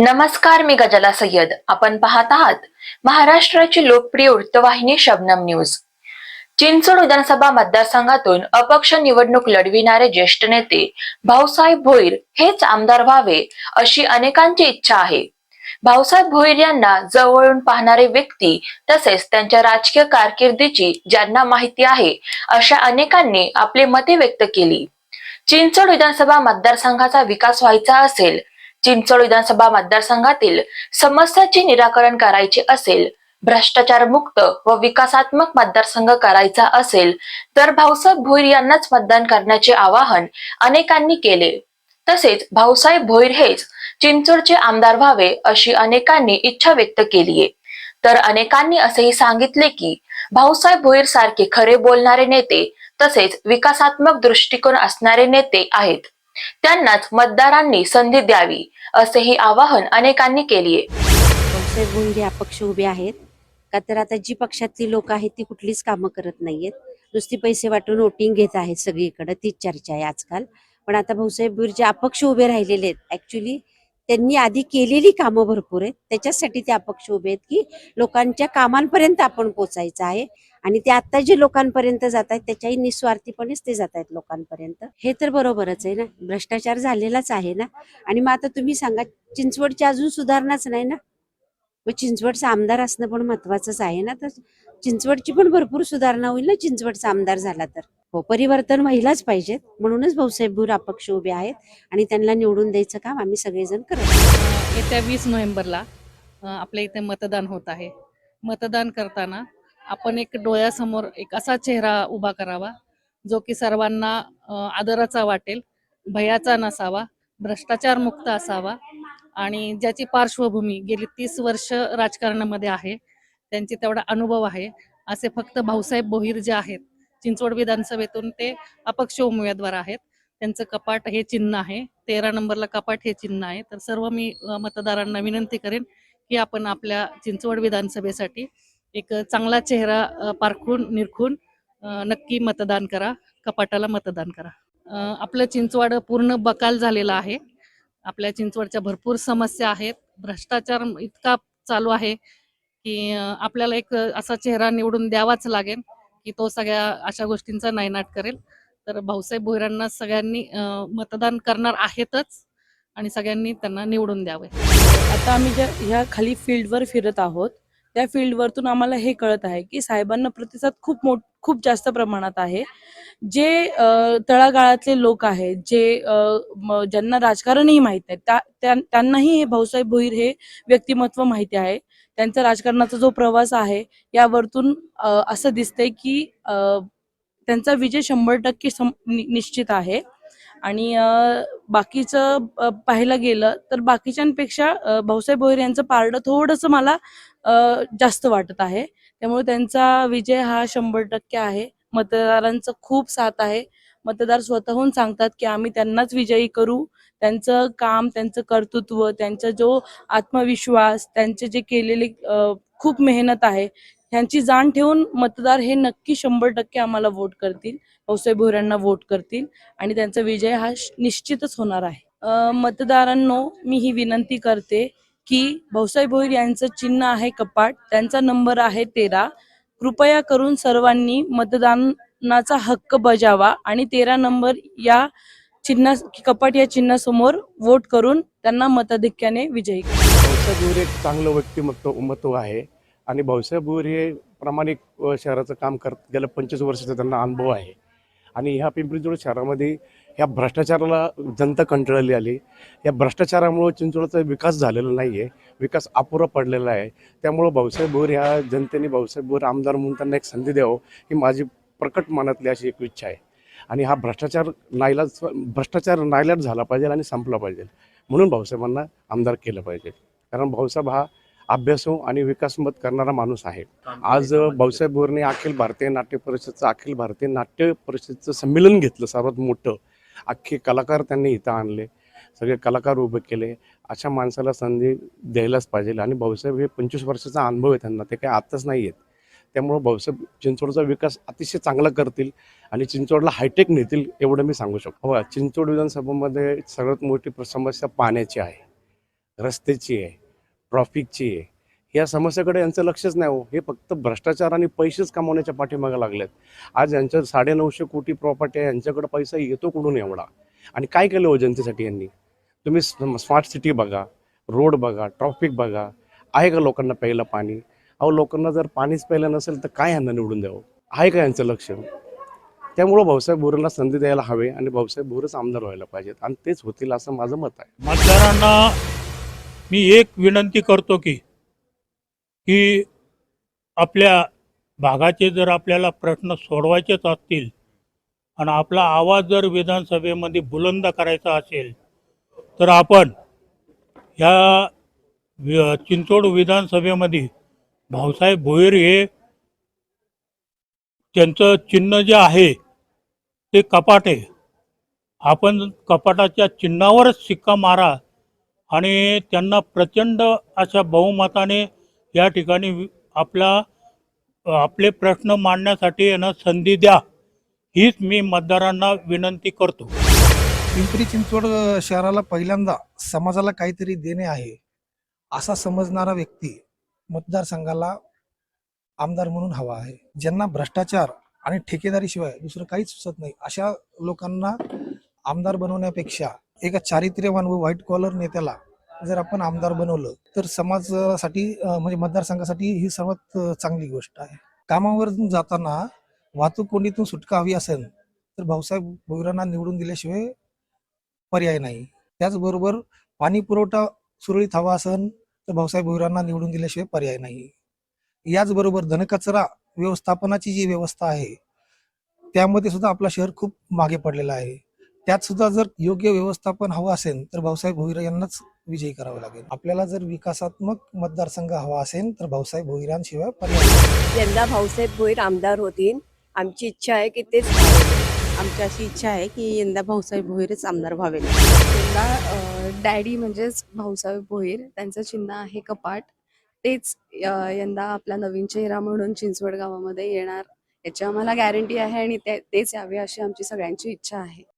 नमस्कार मी गजला सय्यद. आपण पाहत आहात महाराष्ट्राची लोकप्रिय वृत्तवाहिनी शबनम न्यूज. चिंचवड विधानसभा मतदारसंघातून अपक्ष निवडणूक लढविणारे ज्येष्ठ नेते भाऊसाहेब भोईर हेच आमदार व्हावे अशी अनेकांची इच्छा आहे. भाऊसाहेब भोईर यांना जवळून पाहणारे व्यक्ती तसेच त्यांच्या राजकीय कारकिर्दीची ज्यांना माहिती आहे अशा अनेकांनी आपले मते व्यक्त केली. चिंचवड विधानसभा मतदारसंघाचा विकास व्हायचा असेल चिंचोड विधानसभा मतदारसंघातील समस्याचे निराकरण करायचे असेल भ्रष्टाचार मुक्त व विकासात्मक मतदारसंघ करायचा असेल तर भाऊसाहेब भोईर यांनाच मतदान करण्याचे आवाहन अनेकांनी केले. तसेच भाऊसाहेब भोईर हेच चिंचोडचे आमदार व्हावे अशी अनेकांनी इच्छा व्यक्त केलीये. तर अनेकांनी असेही सांगितले की भाऊसाहेब भोईर सारखे खरे बोलणारे नेते तसेच विकासात्मक दृष्टिकोन असणारे नेते आहेत. त्यांनाच मतदारांनी संधी द्यावी असेही आवाहन अनेकांनी केलीये. भाऊसाहेब अपक्ष उभे आहेत. का तर आता जी पक्षातली लोक आहेत ती कुठलीच कामं करत नाहीयेत. नुसती पैसे वाटून वोटिंग घेत आहेत सगळीकडे तीच चर्चा आहे आजकाल. पण आता भाऊसाहेब भोईर जे अपक्ष उभे राहिलेले आहेत. ऍक्च्युली त्यांनी आधी केलेली कामं भरपूर आहेत. त्याच्यासाठी ते अपक्ष उभे आहेत की लोकांच्या कामांपर्यंत आपण पोचायचं आहे. आणि ते आता जे लोकांपर्यंत जात आहेत त्याच्याही निस्वार्थीपणेच ते जात आहेत लोकांपर्यंत. हे तर बरोबरच आहे ना. भ्रष्टाचार झालेलाच आहे ना. आणि मग आता तुम्ही सांगा चिंचवडची अजून सुधारणाच नाही ना? मग चिंचवडचा आमदार असणं पण महत्वाचंच आहे ना. तर चिंचवडची पण भरपूर सुधारणा होईल ना चिंचवडचा आमदार झाला तर. हो परिवर्तन व्हायलाच पाहिजेत. म्हणूनच भाऊसाहेब भूर अपक्ष उभे आहेत आणि त्यांना निवडून द्यायचं काम आम्ही सगळेजण करत येत्या वीस नोव्हेंबरला आपल्या इथे मतदान होत आहे. मतदान करताना आपण एक डोळ्यासमोर एक असा चेहरा उभा करावा जो की सर्वांना आदराचा वाटेल भयाचा नसावा भ्रष्टाचार मुक्त असावा. आणि ज्याची पार्श्वभूमी गेली तीस वर्ष राजकारणामध्ये आहे त्यांची तेवढा अनुभव आहे. असे फक्त भाऊसाहेब बोहीर जे आहेत चिंचवड विधानसभेतून ते अपक्ष उमेदवार आहेत. त्यांचं कपाट हे चिन्ह आहे. तेरा नंबरला कपाट हे चिन्ह आहे. तर सर्व मी मतदारांना विनंती करेन की आपण आपल्या चिंचवड विधानसभेसाठी एक चांगला चेहरा पारखून निरखून नक्की मतदान करा. कपाटाला मतदान करा. आपलं चिंचवाड पूर्ण बकाल झालेलं आहे. आपल्या चिंचवडच्या भरपूर समस्या आहेत. भ्रष्टाचार इतका चालू आहे की आपल्याला एक असा चेहरा निवडून द्यावाच लागेल की तो सगळ्या अशा गोष्टींचा नायनाट करेल. तर भाऊसाहेब भोईरांना सगळ्यांनी मतदान करणार आहेतच आणि सगळ्यांनी त्यांना निवडून द्यावे. आता आम्ही ज्या ह्या खाली फील्डवर फिरत आहोत त्या फील्डवरतून आम्हाला हे कळत आहे की साहेबांना प्रतिसाद खूप मोठ खूप जास्त प्रमाणात आहे. जे तळागाळातले लोक आहेत जे ज्यांना राजकारणही माहीत नाही त्या त्यांनाही हे भाऊसाहेब भोईर हे व्यक्तिमत्व माहिती आहे. त्यांचा राजकारणाचा जो प्रवास आहे यावरतून असं दिसतंय की अ, त्यांचा विजय शंभर टक्के सम- निश्चित आहे. आणि बाकीचं पाहायला गेलं तर बाकीच्यांपेक्षा भाऊसाहेब भोईर यांचं पारडं थोडंसं मला जास्त वाटत आहे. त्यामुळे त्यांचा विजय हा शंभर टक्के आहे. मतदारांचं खूप साथ आहे. मतदार स्वतःहून सांगतात की आम्ही त्यांनाच विजयी करू. त्यांचं काम त्यांचं कर्तृत्व त्यांचा जो आत्मविश्वास त्यांचे जे केलेले खूप मेहनत आहे ह्यांची जाण ठेवून मतदार हे नक्की शंभर टक्के आम्हाला वोट करतील. भाऊसाहेब भोईर यांना वोट करतील. आणि त्यांचा विजय हा निश्चितच होणार आहे. मतदारांनो मी ही विनंती करते की भाऊसाहेब भोईर यांचं चिन्ह आहे कपाट त्यांचा नंबर आहे तेरा. कृपया करून सर्वांनी मतदानाचा हक्क बजावा आणि तेरा नंबर या चिन्हा कपाट या चिन्हासमोर वोट करून त्यांना मताधिक्याने विजयी करा. भाऊसाहेब भोईर एक चांगलं व्यक्तिमत्व महत्त्व आहे. आणि भाऊसाहेब भोईर हे प्रामाणिक शहराचं काम करत गेल्या पंचवीस वर्षाचा त्यांना अनुभव आहे. आणि ह्या पिंपरी शहरामध्ये ह्या भ्रष्टाचाराला जनता कंटाळली आली. या भ्रष्टाचारामुळे चिंचवडचा विकास झालेला नाही आहे विकास अपुरा पडलेला आहे. त्यामुळं भाऊसाहेब भोर ह्या जनतेने भाऊसाहेब भोर आमदार म्हणून त्यांना एक संधी द्यावं ही माझी प्रकट मनातली अशी एक इच्छा आहे. आणि हा भ्रष्टाचार नाईलाज भ्रष्टाचार नाईलाज झाला पाहिजे आणि संपला पाहिजे. म्हणून भाऊसाहेबांना आमदार केलं पाहिजे. कारण भाऊसाहेब हा अभ्यासू आणि विकासमत करणारा माणूस आहे. आज भाऊसाहेब बोरने अखिल भारतीय नाट्य परिषदचं अखिल भारतीय नाट्य परिषदचं संमेलन घेतलं सर्वात मोठं. अख्खे कलाकार त्यांनी इथं आणले. सगळे कलाकार उभे केले. अशा माणसाला संधी द्यायलाच पाहिजे आणि भाऊसाहेब हे पंचवीस वर्षाचा अनुभव आहे त्यांना. ते काही आत्ताच नाही आहेत. त्यामुळं भाऊसाहेब चिंचवडचा विकास अतिशय चांगला करतील आणि चिंचवडला हायटेक नेतील एवढं मी सांगू शकतो. हो चिंचवड विधानसभेमध्ये सर्वात मोठी समस्या पाण्याची आहे. रस्त्याची आहे. ट्रॉफिकची आहे. या समस्येकडे यांचं लक्षच नाही हो. हे फक्त भ्रष्टाचार आणि पैसेच कमावण्याच्या पाठीमागे लागलेत. आज यांच्या साडेनऊशे कोटी प्रॉपर्टी आहे यांच्याकडे पैसा येतो कुठून एवढा? आणि काय केलं हो जनतेसाठी यांनी? तुम्ही स्मार्ट सिटी बघा रोड बघा ट्रॉफिक बघा. आहे का लोकांना प्यायला पाणी? अहो लोकांना जर पाणीच प्यायला नसेल तर काय यांना निवडून द्यावं? आहे का यांचं लक्ष? त्यामुळं भाऊसाहेब भोरेला संधी द्यायला हवे आणि भाऊसाहेब भोरेच आमदार व्हायला पाहिजेत. आणि तेच होतील असं माझं मत आहे. मतदारांना मी एक विनंती करतो की की आपल्या भागाचे जर आपल्याला प्रश्न सोडवायचेच असतील आणि आपला आवाज जर विधानसभेमध्ये बुलंद करायचा असेल तर आपण ह्या चिंचोड विधानसभेमध्ये भाऊसाहेब भोईर हे त्यांचं चिन्ह जे आहे ते कपाट आहे. आपण कपाटाच्या चिन्हावरच शिक्का मारा. आणि त्यांना प्रचंड अशा बहुमताने या ठिकाणी आपला आपले प्रश्न मांडण्यासाठी यांना संधी द्या हीच मी मतदारांना विनंती करतो. पिंपरी चिंचवड शहराला पहिल्यांदा समाजाला काहीतरी देणे आहे असा समजणारा व्यक्ती मतदारसंघाला आमदार म्हणून हवा आहे ज्यांना भ्रष्टाचार आणि ठेकेदारीशिवाय दुसरं काहीच सुचत नाही अशा लोकांना आमदार बनवण्यापेक्षा एका चारित्र्यवान व व्हाईट कॉलर नेत्याला जर आपण आमदार बनवलं तर समाजासाठी म्हणजे मतदारसंघासाठी ही सर्वात चांगली गोष्ट आहे. कामावर जाताना वाहतूक कोंडीतून सुटका हवी असेल तर भाऊसाहेब भोईरांना निवडून दिल्याशिवाय पर्याय नाही. त्याचबरोबर पाणी पुरवठा सुरळीत हवा असेल तर भाऊसाहेब भोईरांना निवडून दिल्याशिवाय पर्याय नाही. याचबरोबर धनकचरा व्यवस्थापनाची जी व्यवस्था आहे त्यामध्ये सुद्धा आपला शहर खूप मागे पडलेला आहे. त्यात सुद्धा जर योग्य व्यवस्थापन हवं असेल तर भाऊसाहेब भोईरा यांनाच विजयी करावं लागेल. आपल्याला जर विकासात्मक मतदारसंघ हवा असेल तर भाऊसाहेब भोईरांशिवाय पर्याय. यंदा भाऊसाहेब भोईर आमदार होतील. आमची इच्छा आहे की तेच आमची अशी इच्छा आहे की यंदा भाऊसाहेब भोईरच आमदार व्हावेत. यंदा डॅडी म्हणजेच भाऊसाहेब भोईर त्यांचं चिन्ह आहे कपाट. तेच यंदा आपला नवीन चेहरा म्हणून चिंचवड गावामध्ये येणार. याची आम्हाला गॅरंटी आहे आणि ते- तेच यावे अशी आमची सगळ्यांची इच्छा आहे.